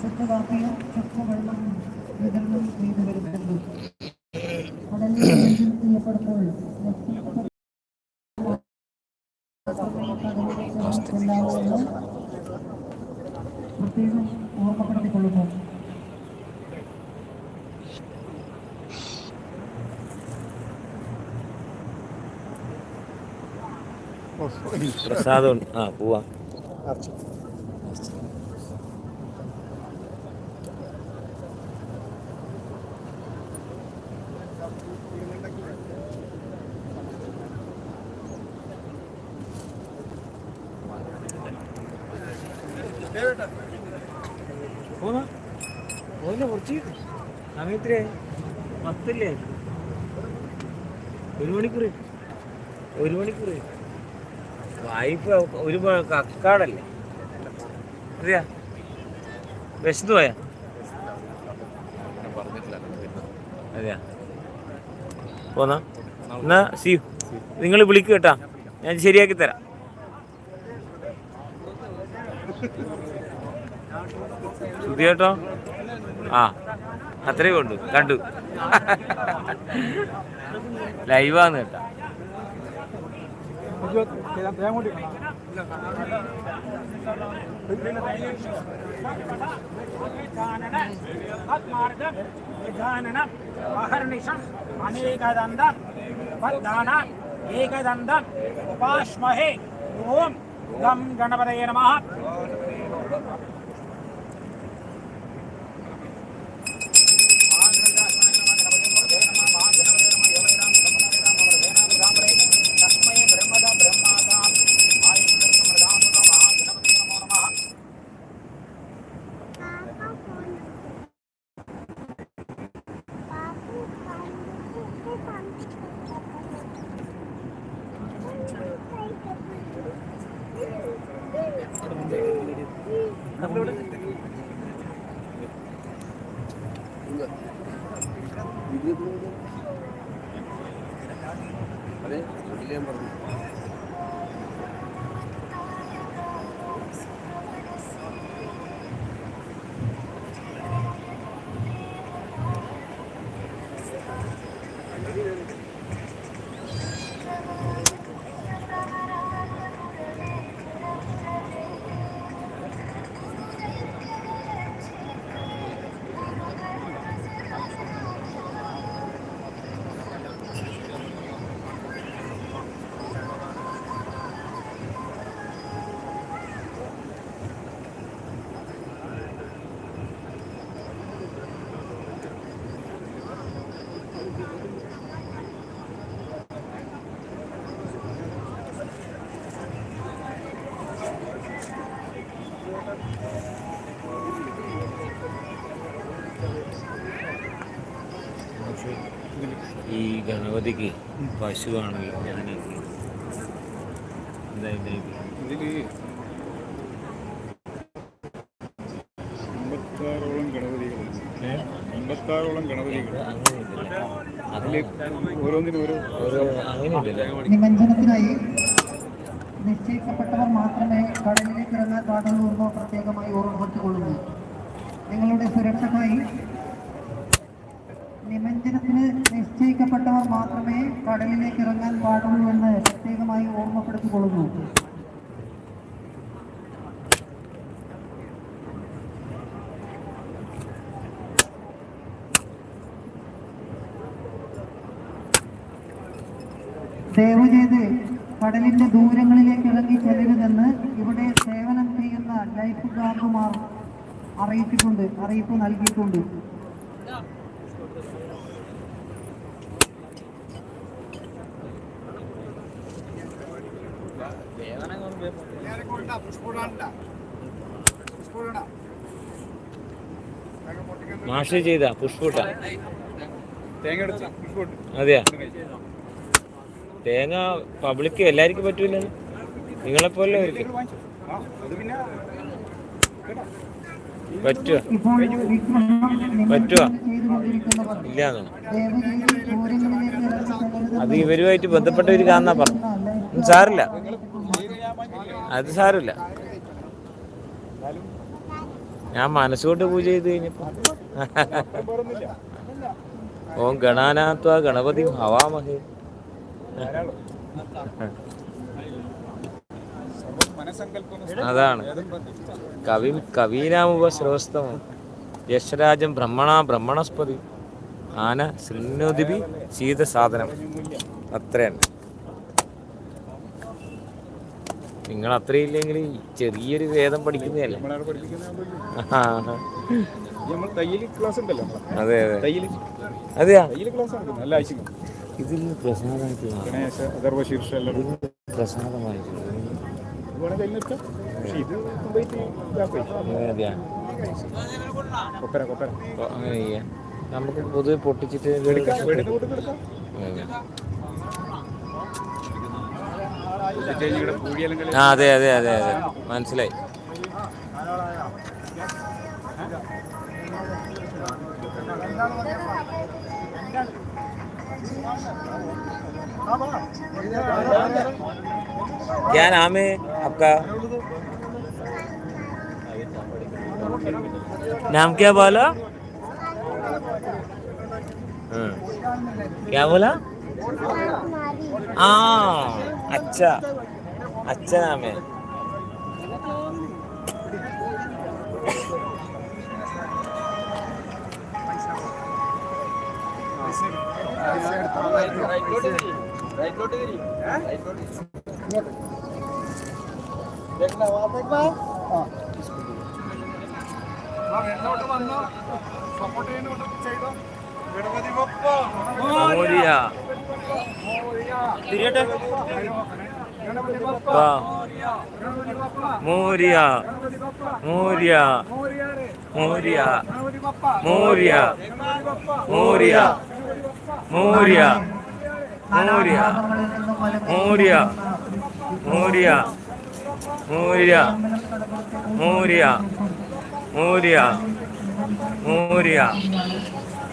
ചുക്ക് കാപ്പിയും ചുക്ക് വെള്ളവും വിതരണം ചെയ്തു വരുന്നുണ്ട്. കടലിൽ ചെയ്യപ്പെടുമ്പോൾ എല്ലാവരും പ്രത്യേകം ഓർമ്മപ്പെടുത്തിക്കൊള്ളുന്നു. പ്രസാദം ആ പോവാം. പോന്നാ? പോയില്ല കുറച്ച്. സമയത്തിലേ പത്തില്ലേ? ഒരു മണിക്കൂർ. ഒരു മണിക്കൂർ. വൈഫ് ഒരു കക്കാടല്ലേ? അറിയാ വിശന്നു പോയാ? അതെയാ? പോന്നാ? എന്നാ സി നിങ്ങൾ വിളിക്കുക കേട്ടാ. ഞാൻ ശരിയാക്കി തരാം. ശ്രുതി കേട്ടോ ആ അത്രയും കൊണ്ട് കണ്ടു. ലൈവാന്ന് കേട്ടാ. ഏകദന്തം ഉപാശ്മഹേ ഓം ഗം ഗണപതയെ നമഃ. ഗണപതിക്ക് പശുവാണല്ലോ? ഇതിൽ അമ്പത്താറോളം ഗണപതികൾ ഓരോന്നിനും ഓരോ നിമഞ്ജനത്തിനായി നിശ്ചയിക്കപ്പെട്ടവർ മാത്രമേ കടലിലേക്ക് ഇറങ്ങാൻ പാടുള്ളൂ എന്നോ പ്രത്യേകമായി ഓർമ്മപ്പെടുത്തിക്കൊള്ളുന്നു. നിങ്ങളുടെ സുരക്ഷയ്ക്കായി നിശ്ചയിക്കപ്പെട്ടവർ മാത്രമേ കടലിലേക്ക് ഇറങ്ങാൻ പാടുള്ളൂ എന്ന് പ്രത്യേകമായി ഓർമ്മപ്പെടുത്തിക്കൊള്ളുന്നു. ദയവ് ചെയ്ത് കടലിന്റെ ദൂരങ്ങളിലേക്ക് ഇറങ്ങി ചെല്ലരുതെന്ന് ഇവിടെ സേവനം ചെയ്യുന്ന ലൈഫ് ഗാർഡുമാർ അറിയിച്ചിട്ടുണ്ട് അറിയിപ്പ് നൽകിയിട്ടുണ്ട്. മാഷ് ചെയ്ത പുഷ്പൂട്ട. അതെയാ? തേങ്ങ പബ്ലിക്ക് എല്ലാവർക്കും പറ്റൂല? നിങ്ങളെപ്പോലെ പറ്റുമോ? ചെയ്തുകൊണ്ടിരിക്കുന്നവർ ഇല്ലാന്നോ? അത് ഇവരുമായിട്ട് ബന്ധപ്പെട്ടവർ കാണാ പറഞ്ഞു സാറില്ല അത് സാരമില്ല. ഞാൻ മനസ്സുകൊണ്ട് പൂജ ചെയ്ത് കഴിഞ്ഞപ്പോ. ഓം ഗണാനാത്വ ഗണപതി ഹവാമഹേ അതാണ്. കവി കവീനാമുപ ശ്രവസ്തമം യശരാജം ബ്രഹ്മണ ബ്രഹ്മണസ്പതി. ആന ശൃണ്വതിപി ശീതസാധനം അത്രയാണ്. നിങ്ങൾ അത്രയില്ലെങ്കിൽ ചെറിയൊരു വേദം പഠിക്കുന്നതല്ലേ? അതെ അതെ. അതെയാ? അങ്ങനെ ചെയ്യാം. നമുക്ക് പൊതുവെ പൊട്ടിച്ചിട്ട് എടുക്കാം ആ അതെ അതെ അതെ അതെ മനസ്സിലായി क्या नाम है आपका नाम क्या बोला हाँ। क्या बोला हाँ अच्छा अच्छा नाम है देखना वहाँ देखना हाँ ನಾವು ಹೆಣ್ಣು ಊಟ ಬಂದು ಸಪೋರ್ಟ್ ಏನು ಊಟ ಸೈಡು ಬಿಡಬದಿ ಬಪ್ಪ വാ. മൂര്യ മൂര്യ മൂര്യ മൂര്യ മൂര്യ മൂര്യ മൂര്യ മൂര്യ മൂര്യ മൂര്യ മൂര്യ മൂര്യ മൂര്യ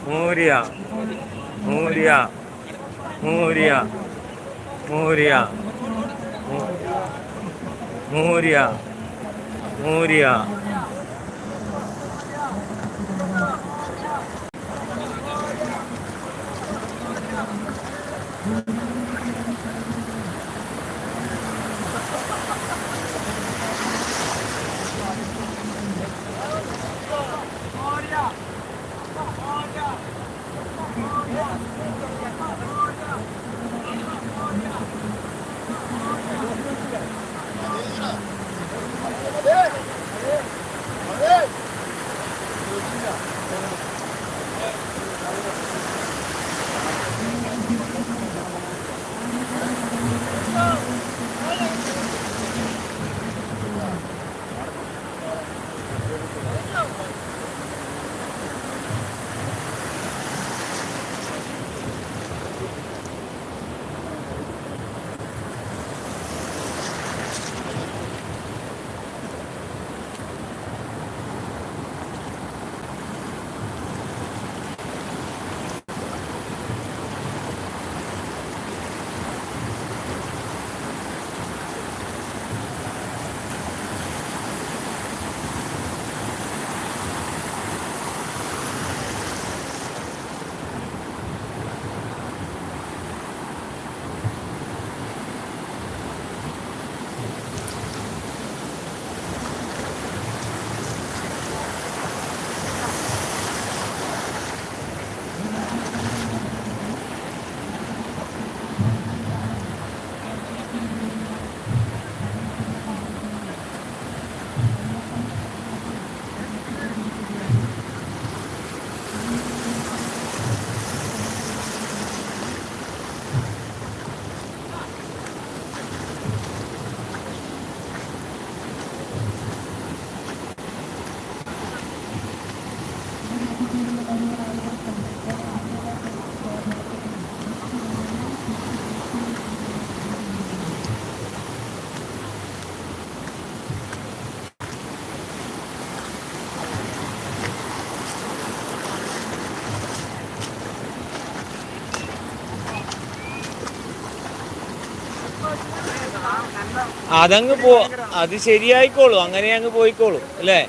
മൂര്യ മൂര്യ മോരിയ ಮೂರ್ಯ ಮೂರ್ಯ ಮೂರ್ಯ Yeah. അതങ്ങ് പോ അത് ശരിയായിക്കോളൂ. അങ്ങനെ അങ്ങ് പോയിക്കോളൂ അല്ലേ?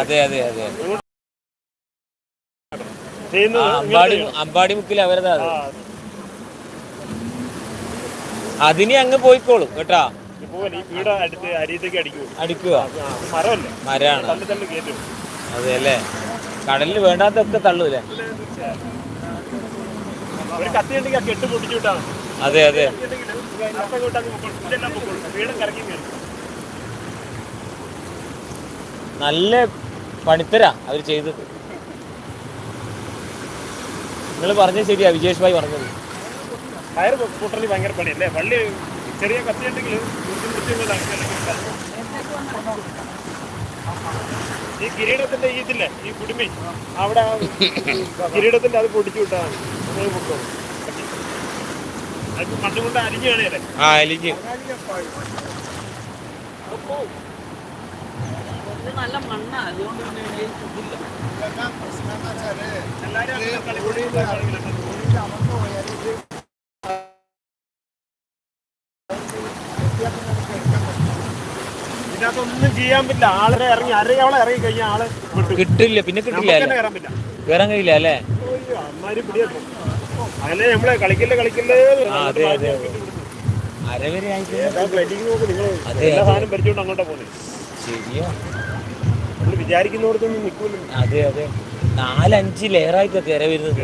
അതെ അതെ അതെ അമ്പാടി അമ്പാടി മുക്കിൽ അവരതാ അതിനി അങ്ങ് പോയിക്കോളും കേട്ടാ? അടിക്കുക അതെ അല്ലേ കടലിൽ വേണ്ടാത്തൊക്കെ തള്ളൂലേ. അതെ അതെ. നല്ല പണിത്തരാ അവർ ചെയ്തത്. നിങ്ങൾ പറഞ്ഞത് ശരിയാ വിജേഷ് ഭായി പറഞ്ഞത്. കയറ് പൊട്ടലി ഭയങ്കര പണിയല്ലേ? വള്ളി ചെറിയ കത്തി ഉണ്ടെങ്കിൽ ഈ കിരീടത്തിന്റെ ഈ ഇതില്ലേ ഈ കുടുമി അവിടെ കിരീടത്തിന്റെ അത് പൊടിച്ചു വിട്ടാൽ മതി. പൊക്കോളും. അത് മണ്ണ് കൊണ്ട് അരിഞ്ഞു കാണിയല്ലേ ആ അലിഞ്ഞ്. നല്ല മണ്ണാ അതുകൊണ്ട്. എല്ലാവരും കളിക്കുമ്പോഴേ ചെയ്യാൻ പറ്റില്ല. ആളെ ഇറങ്ങി അരയോളം ഇറങ്ങി കഴിഞ്ഞാൽ ആൾ വിട്ടു. കിട്ടില്ല പിന്നെ കിട്ടില്ല നമുക്ക് അല്ലേ? കയറാൻ പറ്റില്ല. കയറാൻ കഴിയില്ല അല്ലേ? അയ്യോ, അമ്മാതിരി പിടിയേറ്റു. അങ്ങനെ നമ്മളെ കളിക്കില്ല കളിക്കില്ലേ ആ, അതെ, അതെ, അതെ. അരവരെ ആയിട്ട് നോക്ക് നിങ്ങൾ അതെ, എല്ലാ അതെ. സാധനം പരിചോണ്ട് അങ്ങോട്ടാ പോകുന്നത് ശരിയാ. നമ്മൾ വിചാരിക്കുന്നിടത്തൊന്നും നിൽക്കൂല അതെ അതെ. നാലഞ്ച് ലെയറായിട്ട് തിര വരുന്നത്.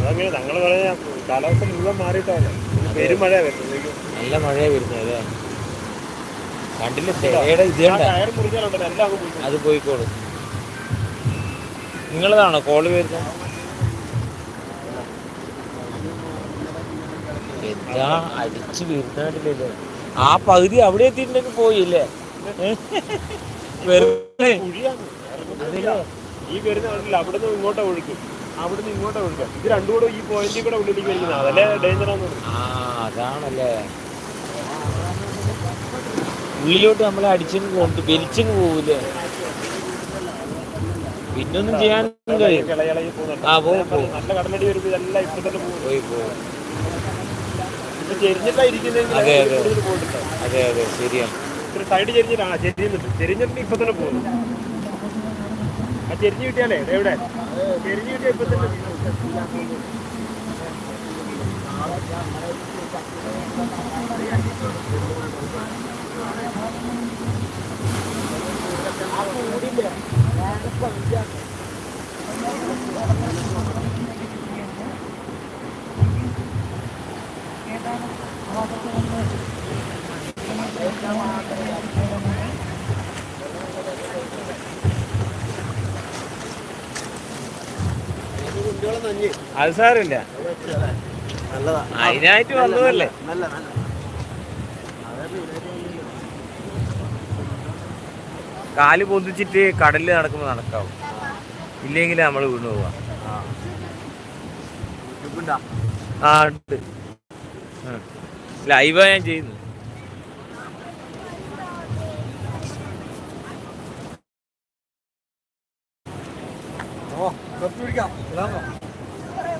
അതങ്ങനെ ഞങ്ങൾ പറയാ കാലാവസ്ഥ മുഴുവൻ മാറിയിട്ടാണ്. പെരുമഴ വരുന്നത്. നല്ല മഴയാ വരുന്നത് അല്ലേ? കണ്ടില്ല? ഇത് കണ്ട? അത് പോയിക്കോളും. നിങ്ങളതാണോ കോൾ വരുന്നത് എന്താ അടിച്ചു വരുന്നില്ലല്ലോ ആ പകുതി അവിടെ എത്തിയിട്ടുണ്ടെങ്കിൽ പോയില്ലേ? വെറുതെ. ഈ വരുന്ന അവിടെ നിന്ന് ഇങ്ങോട്ടാ ഒഴുക്കും. അവിടെ നിന്ന് ഇങ്ങോട്ടാ ഒഴുക്കുക ഇത് രണ്ടും കൂടെ ഈ പോയിന്റിൽ കൂടെ ഉള്ളിലേക്ക് വരുന്നത്. അതല്ലേ ഡേഞ്ചർ ആണെന്ന് ആ അതാണല്ലേ. ഉള്ളിലോട്ട് നമ്മളെ അടിച്ചങ്ങ് കൊണ്ട് വലിച്ചങ്ങ് പോകൂല പിന്നൊന്നും ചെയ്യാൻ ആ നല്ല വരുമ്പോൾ പോയി അതെ, അതെ. ശരിയാണ് സൈഡ് കിട്ടിയാലേ എവിടെ ചെരിഞ്ഞ് കിട്ടിയാൽ ഇപ്പൊ തന്നെ. അത് സാറില്ല അതിനായിട്ട് വന്നതല്ലേ? കാൽ പൊന്തിച്ചിട്ട് കടലിൽ നടക്കുമ്പോൾ നടക്കാവും. ഇല്ലെങ്കിൽ നമ്മൾ വീണു പോവാ. ആ. ഉണ്ട്. ലൈവാ ഞാൻ ചെയ്യുന്നു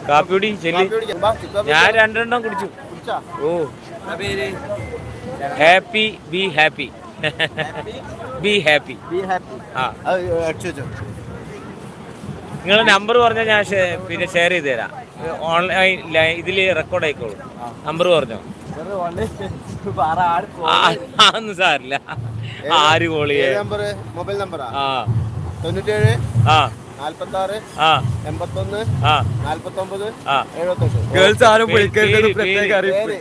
കാപ്പി കുടി ചെല്ലി. ഞാൻ രണ്ടെണ്ണം കുടിച്ചു. ഓ. Happy B happy B happy B happy ആ. നിങ്ങളെ നമ്പർ പറഞ്ഞാൽ ഞാൻ പിന്നെ ഷെയർ ചെയ്ത് തരാം. ഓൺലൈൻ ഇതിൽ റെക്കോർഡ് ആയിക്കോളൂ. നമ്പർ പറഞ്ഞോ? ഒന്നും അതൊന്നും സാരില്ല. ആര് കോളിയേ നമ്പർ മൊബൈൽ നമ്പർ ആ. തൊണ്ണൂറ്റേഴ്? ആ. ഗേൾസ് ആരും വിളിക്കരുത് പ്രത്യേക അറിയിപ്പ്.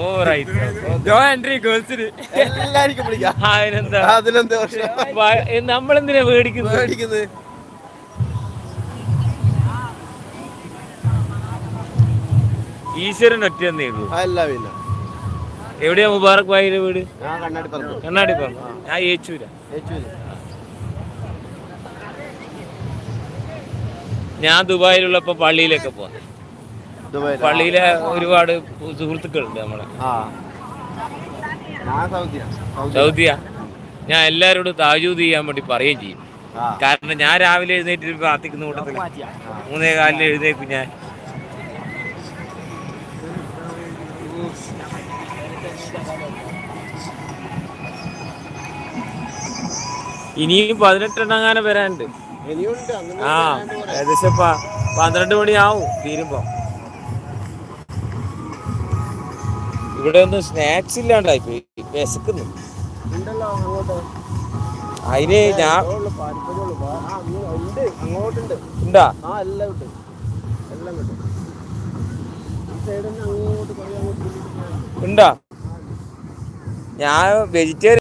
ഓ റൈറ്റ് ജോ എൻട്രി ഗേൾസിന്. എല്ലാവർക്കും വിളിക്കാം. അതിനെന്താ? അതിലെന്താ നമ്മളെന്തിനാ മേടിക്കുന്നത് മേടിക്കുന്നത് ഈശ്വരൻ ഒറ്റ എവിടെയാ മുബാറക് ഭായിയുടെ വീട്? ഞാൻ കണ്ണാടി പറഞ്ഞു കണ്ണാടി പറഞ്ഞു ഞാൻ ഏച്ചൂര ഞാൻ ദുബായിലുള്ളപ്പോ പള്ളിയിലൊക്കെ പോവാം. ദുബായ് പള്ളിയിലെ ഒരുപാട് സുഹൃത്തുക്കളുണ്ട് നമ്മളെ. ഞാൻ സൗദിയാ. സൗദി സൗദിയ. ഞാൻ എല്ലാരോടും താജൂദ് ചെയ്യാൻ വേണ്ടി പറയുകയും ചെയ്യും. കാരണം ഞാൻ രാവിലെ എഴുന്നേറ്റ് പ്രാർത്ഥിക്കുന്ന കൂട്ടത്തിൽ മൂന്നേ കാലിൽ എഴുന്നേക്കും ഞാൻ. ഇനിയും പതിനെട്ടെണ്ണം അങ്ങനെ വരാനുണ്ട്. ആ ഏകദേശം ഇപ്പൊ പന്ത്രണ്ട് മണിയാവും തീരുമ്പോ. ഇവിടെ ഒന്നും സ്നാക്സ് ഇല്ലാണ്ടായി പോയി. വിശക്കുന്നു. അതിന് ഞാൻ ഉണ്ടാ ഞാൻ വെജിറ്റേറിയൻ